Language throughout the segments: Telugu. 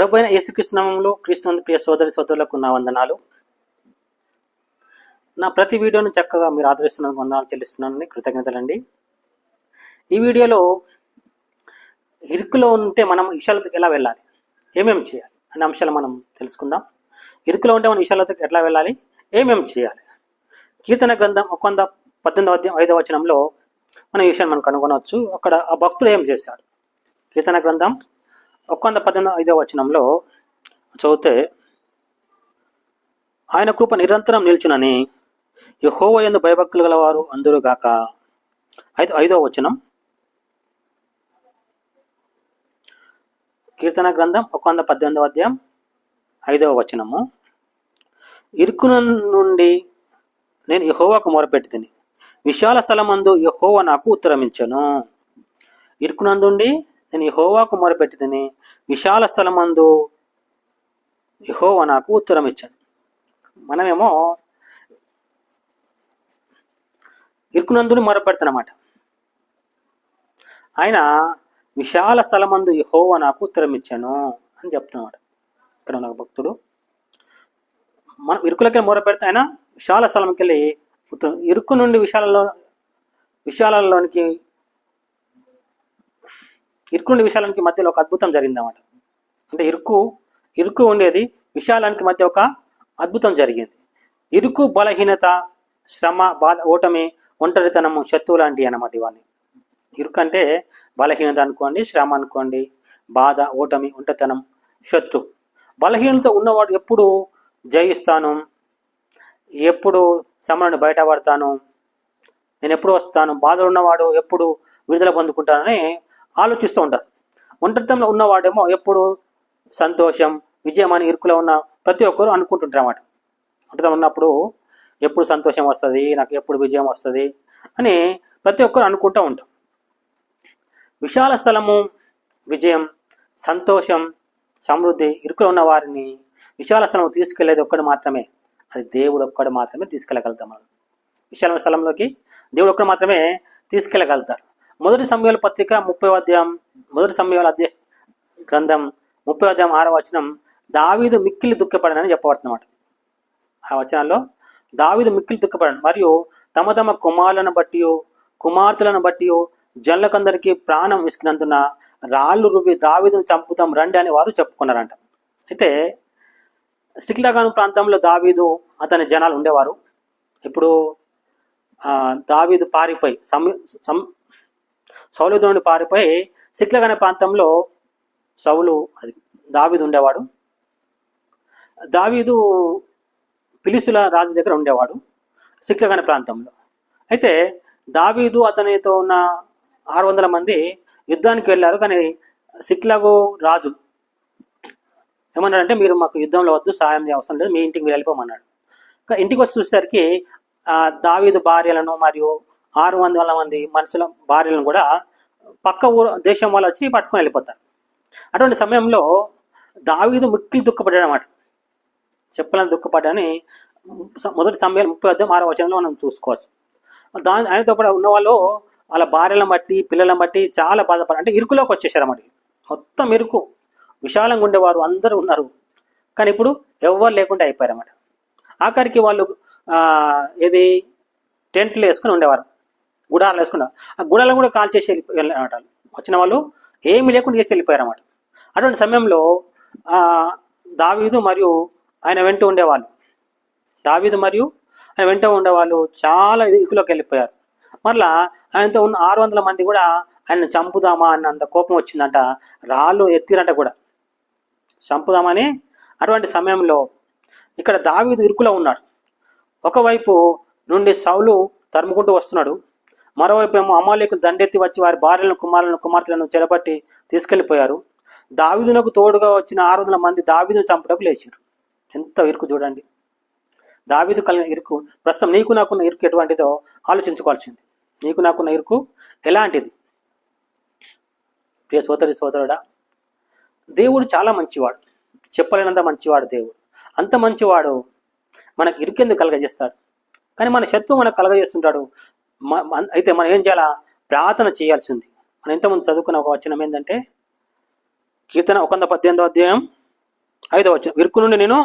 ప్రభు అయిన యేసుకృష్ణంలో క్రీస్తు ప్రియ సోదరి సోదరులకు నా వందనాలు. నా ప్రతి వీడియోను చక్కగా మీరు ఆదరిస్తున్నందుకు వందనాలు చెల్లిస్తున్నానని కృతజ్ఞతలండి. ఈ వీడియోలో ఇరుకులో ఉంటే మనం విషయాలకి ఎలా వెళ్ళాలి? ఏమేమి చేయాలి? అనే అంశాలు మనం తెలుసుకుందాం. ఇరుకులో ఉంటే మనం విషయాలకి ఎట్లా వెళ్ళాలి? ఏమేమి చేయాలి? కీర్తన గ్రంథం ఒక వంద పద్దెనిమిదవ ఐదవ వచనంలో మనం ఈ విషయాన్ని మనం కనుగొనవచ్చు. అక్కడ ఆ భక్తుడు ఏం చేశాడు? కీర్తన గ్రంథం ఒక వంద పద్దెనిమిది ఐదవ వచనంలో చదివితే ఆయన కృప నిరంతరం నిల్చునని యహోవ ఎందు భయభక్తులు గలవారు అందరుగాక ఐదు ఐదవ వచనం. కీర్తన గ్రంథం ఒక వంద పద్దెనిమిదవ అధ్యాయం ఐదవ వచనము. ఇరుకున నుండి నేను యహోవాకు మొరపెట్టి తిని విశాల స్థలమందు యహోవ నాకు ఉత్తరమించను. ఇరుకునందుండి నేను యహోవాకు మొరపెట్టి తిని విశాల స్థలమందు యహోవ నాకు ఉత్తరం ఇచ్చాను మనమేమో ఇరుకునందుని మొరపెడతానమాట ఆయన విశాల స్థలమందు ఇహోవా నాకు ఉత్తరం ఇచ్చాను అని చెప్తున్నాడు. ఇక్కడ ఉన్న భక్తుడు. మనం ఇరుకులకి మొరపెడితే ఆయన విశాల స్థలంకి వెళ్ళి ఉత్తరం ఇరుకు నుండి విశాలలో విశాలలోనికి ఇరుకుండి విశాలానికి మధ్యలో ఒక అద్భుతం జరిగిందన్నమాట. అంటే ఇరుకు ఇరుకు ఉండేది విశాలానికి మధ్య ఒక అద్భుతం జరిగింది. ఇరుకు బలహీనత శ్రమ బాధ ఓటమి ఒంటరితనము శత్రువు లాంటివి అన్నమాట ఇవన్నీ. ఇరుకు అంటే బలహీనత అనుకోండి శ్రమ అనుకోండి బాధ ఓటమి ఒంటరితనం శత్రు. బలహీనత ఉన్నవాడు ఎప్పుడు జయిస్తాను? ఎప్పుడు సమయాన్ని బయటపడతాను? నేను ఎప్పుడు వస్తాను? బాధలు ఉన్నవాడు ఎప్పుడు విడుదల పొందుకుంటానని ఆలోచిస్తూ ఉంటారు. ఒంటరితంలో ఉన్నవాడేమో ఎప్పుడు సంతోషం విజయం అని ఇరుకులో ఉన్న ప్రతి ఒక్కరు అనుకుంటుంటారు అన్నమాట ఒంటరితం ఉన్నప్పుడు ఎప్పుడు సంతోషం వస్తుంది నాకు ఎప్పుడు విజయం వస్తుంది అని ప్రతి ఒక్కరు అనుకుంటూ ఉంటాం. విశాల స్థలము విజయం సంతోషం సమృద్ధి ఇరుకులో ఉన్న వారిని విశాల స్థలం తీసుకెళ్ళేది ఒక్కడు మాత్రమే. అది దేవుడు ఒక్కడు మాత్రమే తీసుకెళ్ళగలుగుతాం మనం. విశాల స్థలంలోకి దేవుడు ఒక్కడు మాత్రమే తీసుకెళ్ళగలుగుతారు మొదటి సమయాల పత్రిక ముప్పై అధ్యాయం మొదటి సమయాల అధ్యయ గ్రంథం ముప్పై అధ్యాయం ఆరో వచనం దావీదు మిక్కిలి దుఃఖపడనని చెప్పబడుతున్నమాట ఆ వచనాల్లో దావీదు మిక్కిలి దుఃఖపడను. మరియు తమ తమ కుమారులను బట్టి కుమార్తెలను బట్టి జనులకందరికీ ప్రాణం విసికినందున రాళ్ళు రువి దావీదును చంపుతాం రండి అని వారు చెప్పుకున్నారంట. అయితే సిక్లాగాను ప్రాంతంలో దావీదు అతని జనాలు ఉండేవారు. ఇప్పుడు దావీదు పారిపోయి సం సౌలుతో నుండి పారిపోయి సిక్లగన ప్రాంతంలో సౌలు అది దావీదు ఉండేవాడు. దావీదు పిలిసుల రాజు దగ్గర ఉండేవాడు సిక్లగన ప్రాంతంలో. అయితే దావీదు అతనితో ఉన్న ఆరు వందల మంది యుద్ధానికి వెళ్ళారు. కానీ సిక్లగు రాజు ఏమన్నాడంటే మీరు మాకు యుద్ధంలో వద్దు సాయం అవసరం లేదు మీ ఇంటికి వెళ్ళిపోమన్నాడు. ఇంటికి వచ్చి చూసేసరికి దావీదు భార్యలను మరియు ఆరు వందల మంది మనుషుల భార్యలను కూడా పక్క ఊరు దేశం వాళ్ళు వచ్చి పట్టుకొని వెళ్ళిపోతారు. అటువంటి సమయంలో దావీదు మిక్కిలి దుఃఖపడ్డాడు అనమాట చెప్పలేని దుఃఖపడ్డాని మొదటి సమయాలు ముప్పై అర్థం ఆరో వచనంలో మనం చూసుకోవచ్చు. దాని ఆయనతో పాటు ఉన్న వాళ్ళు వాళ్ళ భార్యలను బట్టి పిల్లలను బట్టి చాలా బాధపడారు అంటే ఇరుకులోకి వచ్చేసారు అన్నమాట. మొత్తం ఇరుకు విశాలంగా ఉండేవారు అందరూ ఉన్నారు. కానీ ఇప్పుడు ఎవ్వరు లేకుండా అయిపోయారు అన్నమాట. ఆఖరికి వాళ్ళు ఏది టెంట్లు వేసుకుని ఉండేవారు. గుడారాలు వేసుకున్నారు ఆ గుడాలను కూడా కాల్ చేసి వెళ్ళి వెళ్ళారన్నమాట వచ్చిన వాళ్ళు ఏమీ లేకుండా చేసి వెళ్ళిపోయారన్నమాట. అటువంటి సమయంలో దావీదు మరియు ఆయన వెంట ఉండేవాళ్ళు. దావీదు మరియు ఆయన వెంట ఉండేవాళ్ళు చాలా ఇరుకులోకి వెళ్ళిపోయారు. మరలా ఆయనతో ఉన్న ఆరు వందల మంది కూడా ఆయన చంపుదామా అన్నంత కోపం వచ్చిందంట. రాళ్ళు ఎత్తిరంట కూడా. చంపుదామని అటువంటి సమయంలో ఇక్కడ దావీదు ఇరుకులో ఉన్నాడు. ఒకవైపు నుండి సౌలు తరుముకుంటూ వస్తున్నాడు. మరోవైపు ఏమో అమాలేకులు దండెత్తి వచ్చి వారి భార్యలను కుమారులను కుమార్తెలను చెరబట్టి తీసుకెళ్ళిపోయారు దావిదునకు తోడుగా వచ్చిన ఆరు వందల మంది దావిదును చంపడానికి లేచారు. ఎంత ఇరుకు చూడండి. దావిదు కలిగిన ఇరుకు ప్రస్తుతం నీకు నాకున్న ఇరుకు ఎటువంటిదో ఆలోచించుకోవాల్సింది. నీకు నాకున్న ఇరుకు ఎలాంటిది? ప్రియ సోదరి సోదరుడా దేవుడు చాలా మంచివాడు. చెప్పలేనంత మంచివాడు దేవుడు. అంత మంచివాడు మనకు ఇరుకెందుకు కలగజేస్తాడు? కానీ మన శత్రువు మనకు కలగజేస్తుంటాడు. అయితే మనం ఏం చేయాలా? ప్రార్థన చేయాల్సింది. మనం ఇంతకుముందు చదువుకున్న ఒక వచనం ఏంటంటే కీర్తన ఒక వంద పద్దెనిమిదో అధ్యాయం ఐదో వచనం. ఇరుకు నుండి నేను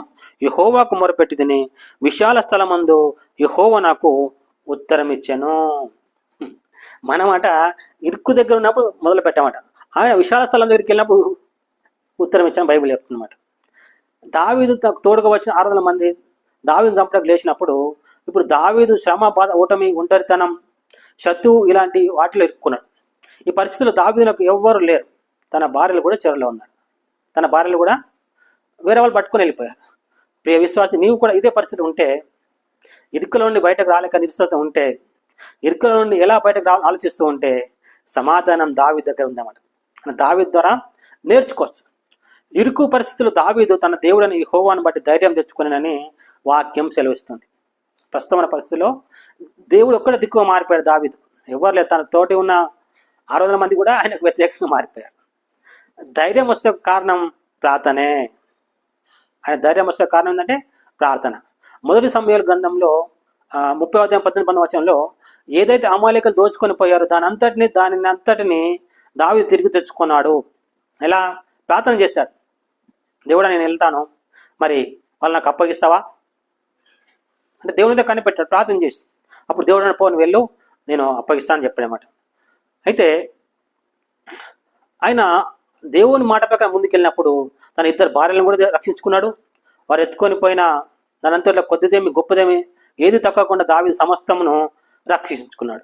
యహోవాకు మొరపెట్టి తిని విశాల స్థలమందు యహోవ నాకు ఉత్తరం ఇచ్చాను మనమాట ఇరుకు దగ్గర ఉన్నప్పుడు మొదలు పెట్టామట. ఆయన విశాల స్థలం దగ్గరికి వెళ్ళినప్పుడు ఉత్తరం ఇచ్చాను బైబిల్ చెప్తున్నమాట దావీదు తోడుగా వచ్చిన ఆరు వందల మంది దావీదు చంపడానికి లేచినప్పుడు ఇప్పుడు దావీదు శ్రమ బాధ ఓటమి ఒంటరితనం శత్రువు ఇలాంటి వాటిలో ఇరుక్కున్నాడు. ఈ పరిస్థితుల్లో దావీలకు ఎవ్వరు లేరు. తన భార్యలు కూడా చెరలో ఉన్నారు. తన భార్యలు కూడా వేరే వాళ్ళు పట్టుకుని వెళ్ళిపోయారు. ప్రియ విశ్వాసి నీవు కూడా ఇదే పరిస్థితి ఉంటే ఇరుకుల నుండి బయటకు రాలేక నిరుసత ఉంటే ఇరుకుల నుండి ఎలా బయటకు రావాలని ఆలోచిస్తూ ఉంటే సమాధానం దావి దగ్గర ఉందన్నమాట దావి ద్వారా నేర్చుకోవచ్చు. ఇరుకు పరిస్థితులు దావీదు తన దేవుడని హోవాను బట్టి ధైర్యం తెచ్చుకునేనని వాక్యం సెలవిస్తుంది. ప్రస్తుతమైన పరిస్థితిలో దేవుడు ఒక్కడ దిక్కుగా మారిపోయాడు దావీదు. ఎవరు లేదు తన తోటి ఉన్న ఆరు వందల మంది కూడా ఆయనకు వ్యతిరేకంగా మారిపోయారు. ధైర్యం వచ్చిన కారణం ప్రార్థనే. ఆయన ధైర్యం వచ్చిన కారణం ఏంటంటే ప్రార్థన. మొదటి సమయాల గ్రంథంలో ముప్పై అధ్యాయం పద్దెనిమిది పంతొమ్మిది వచ్చంలో ఏదైతే అమాలికలు దోచుకొని పోయారో దాని అంతటిని దానిని అంతటిని దావి తిరిగి తెచ్చుకున్నాడు. ఎలా? ప్రార్థన చేశాడు. దేవుడా నేను వెళ్తాను. మరి వాళ్ళు నాకు అప్పగిస్తావా? అంటే దేవుని దగ్గర కనిపెట్టాడు ప్రార్థన చేసి. అప్పుడు దేవుడు పోను వెళ్ళు నేను అప్పగిస్తానని చెప్పాడనమాట అయితే ఆయన దేవుని మాట ప్రకారం ముందుకెళ్ళినప్పుడు తన ఇద్దరు భార్యలను కూడా రక్షించుకున్నాడు. వారు ఎత్తుకొని పోయిన దానంతట్లో కొద్దిదేమి గొప్పదేమి ఏది తక్కకుండా దావి సమస్తమును రక్షించుకున్నాడు.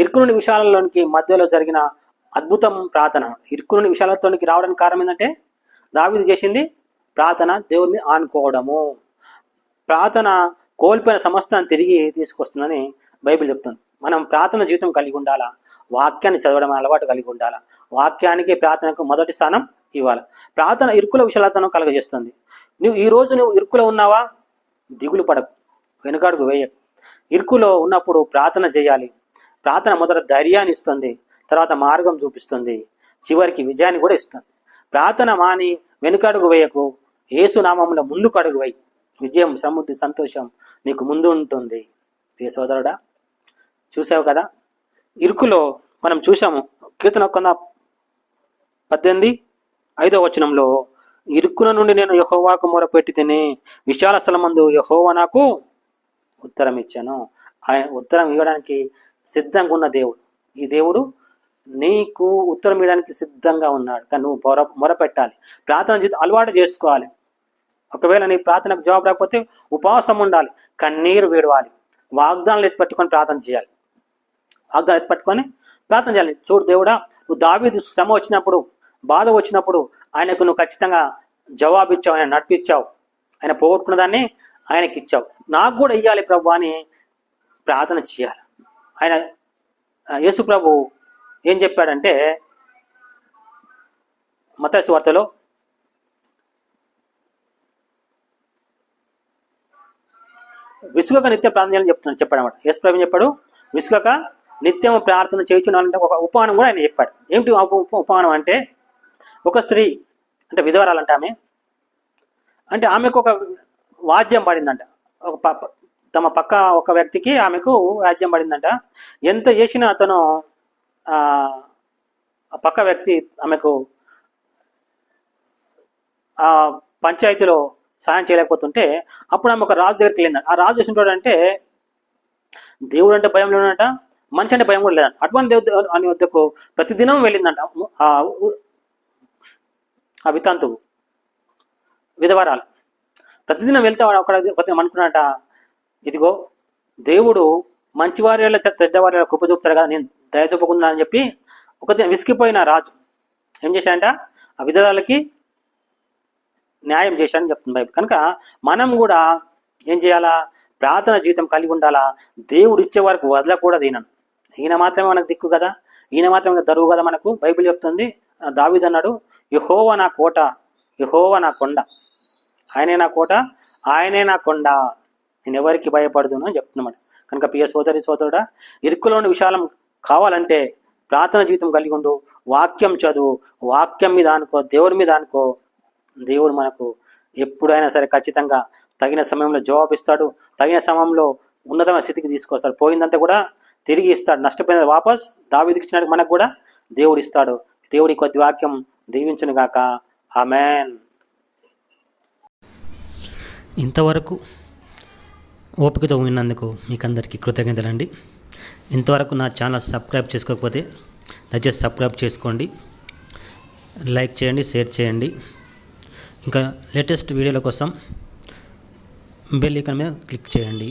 ఇరుకునుని విషయాలలోనికి మధ్యలో జరిగిన అద్భుతం ప్రార్థన. ఇరుకునుని విషయాలతోనికి రావడానికి కారణం ఏంటంటే దావిది చేసింది ప్రార్థన దేవుని ఆనుకోవడము. ప్రార్థన కోల్పోయిన సమస్తాన్ని తిరిగి తీసుకొస్తుందని బైబిల్ చెప్తుంది. మనం ప్రార్థన జీవితం కలిగి ఉండాలా? వాక్యాన్ని చదవడం అలవాటు కలిగి ఉండాలా? వాక్యానికి ప్రార్థనకు మొదటి స్థానం ఇవ్వాలి? ప్రార్థన ఇరుకుల విశాలతను కలగజేస్తుంది. నువ్వు ఈ రోజు నువ్వు ఇరుకులో ఉన్నావా? దిగులు పడకు. వెనుకాడుకు వేయకు. ఇరుకులో ఉన్నప్పుడు ప్రార్థన చేయాలి. ప్రార్థన మొదట ధైర్యాన్ని ఇస్తుంది. తర్వాత మార్గం చూపిస్తుంది. చివరికి విజయాన్ని కూడా ఇస్తుంది. ప్రార్థన మాని వెనుకడుగు వేయకు. ఏసునామంలో ముందుకు అడుగు వేయి. విజయం సమృద్ధి సంతోషం నీకు ముందు ఉంటుంది. ప్రియ సోదరుడా చూసావు కదా? ఇరుకులో మనం చూసాము కీర్తన ఒక్క పద్దెనిమిది ఐదో వచనంలో ఇరుక్కున నుండి నేను యహోవాకు మొరపెట్టి తిని విశాల స్థలమందు యహోవా నాకు ఉత్తరం ఇచ్చాను ఆయన ఉత్తరం ఇవ్వడానికి సిద్ధంగా ఉన్న దేవుడు. ఈ దేవుడు నీకు ఉత్తరం ఇవ్వడానికి సిద్ధంగా ఉన్నాడు. కానీ నువ్వు మొర మొరపెట్టాలి. ప్రార్థన జీవితం అలవాటు చేసుకోవాలి. ఒకవేళ నీ ప్రార్థనకు జవాబు రాకపోతే ఉపవాసం ఉండాలి కన్నీరు వేడవాలి వాగ్దానాలు ఎత్తి పట్టుకొని ప్రార్థన చేయాలి. వాగ్దానాలు ఎత్తి పట్టుకొని ప్రార్థన చేయాలి. చూడు దేవుడా నువ్వు దావీదు శ్రమ వచ్చినప్పుడు బాధ వచ్చినప్పుడు ఆయనకు నువ్వు ఖచ్చితంగా జవాబు ఇచ్చావు ఆయన నడిపించావు ఆయన పోగొట్టుకున్న దాన్ని ఆయనకి ఇచ్చావు. నాకు కూడా ఇవ్వాలి ప్రభు అని ప్రార్థన చేయాలి. ఆయన యేసు ప్రభు ఏం చెప్పాడంటే మతసు వార్తలో విసుగక నిత్య ప్రార్థన చేయాలని చెప్తున్నాడు చెప్పాడు అనమాట యేసు ప్రభు చెప్పాడు విసుగక నిత్యం ప్రార్థన చేయించున్నానంటే ఒక ఉపమానం కూడా ఆయన చెప్పాడు. ఏమిటి ఉపమానం అంటే? ఒక స్త్రీ అంటే విధవరాలంట ఆమె అంటే ఆమెకు ఒక వాద్యం పడిందంట. ఒక తమ పక్క ఒక వ్యక్తికి ఆమెకు వాద్యం పడిందంట. ఎంత చేసినా అతను పక్క వ్యక్తి ఆమెకు ఆ పంచాయతీలో సాయం చేయలేకపోతుంటే అప్పుడు ఆమె ఒక రాజు దగ్గరికి వెళ్ళిందంట. ఆ రాజు చూసినప్పుడు అంటే దేవుడు అంటే భయం లేదంట మనిషి అంటే భయం కూడా లేదంట. అటువంటి దేవుడు అని వద్దకు ప్రతిదినం వెళ్ళిందంట ఆ ఉ- వితాంతువు విధవరాలు. ప్రతిదినం వెళ్తే వాడు అక్కడ ఒక అనుకున్నట ఇదిగో దేవుడు మంచివారి చెడ్డవారి కృప చూపుతారు కదా నేను దయ చూపకుండా అని చెప్పి ఒక విసిగిపోయిన రాజు. ఏం చేశాడంట? ఆ విధవరాలకి న్యాయం చేశాడని చెప్తుంది బైబిల్. కనుక మనం కూడా ఏం చేయాలా? ప్రార్థన జీవితం కలిగి ఉండాలా? దేవుడు ఇచ్చే వరకు వదలకూడదు ఈయనను. ఈయన మాత్రమే మనకు దిక్కు కదా? ఈయన మాత్రమే దరువు కదా మనకు? బైబిల్ చెప్తుంది ఆ అన్నాడు యహోవ నా కోట యహోవ నా కొండ. ఆయనే నా కోట ఆయనే నా కొండ. నేను ఎవరికి భయపడదును? అని చెప్తున్నాడు. కనుక ప్రియ సోదరి సోదరుడా ఇరుకులోని విశాలం కావాలంటే ప్రార్థన జీవితం కలిగి ఉండు వాక్యం చదువు వాక్యం మీద అనుకో దేవుని మీద అనుకో దేవుడు మనకు ఎప్పుడైనా సరే ఖచ్చితంగా తగిన సమయంలో జవాబిస్తాడు. తగిన సమయంలో ఉన్నతమైన స్థితికి తీసుకొస్తాడు. పోయిందంతా కూడా తిరిగి ఇస్తాడు. నష్టపోయిన వాపస్ దావిదికి ఇచ్చినట్టు మనకు కూడా దేవుడు ఇస్తాడు. దేవుడి కొద్ది వాక్యం దీవించును గాక. ఆమెన్. ఇంతవరకు ఓపికతో విన్నందుకు మీకు అందరికీ కృతజ్ఞతలండి ఇంతవరకు నా ఛానల్ సబ్స్క్రైబ్ చేసుకోకపోతే దయచేసి సబ్స్క్రైబ్ చేసుకోండి. లైక్ చేయండి షేర్ చేయండి. ఇంకా లేటెస్ట్ వీడియోల కోసం బెల్ ఐకాన్ మీద క్లిక్ చేయండి.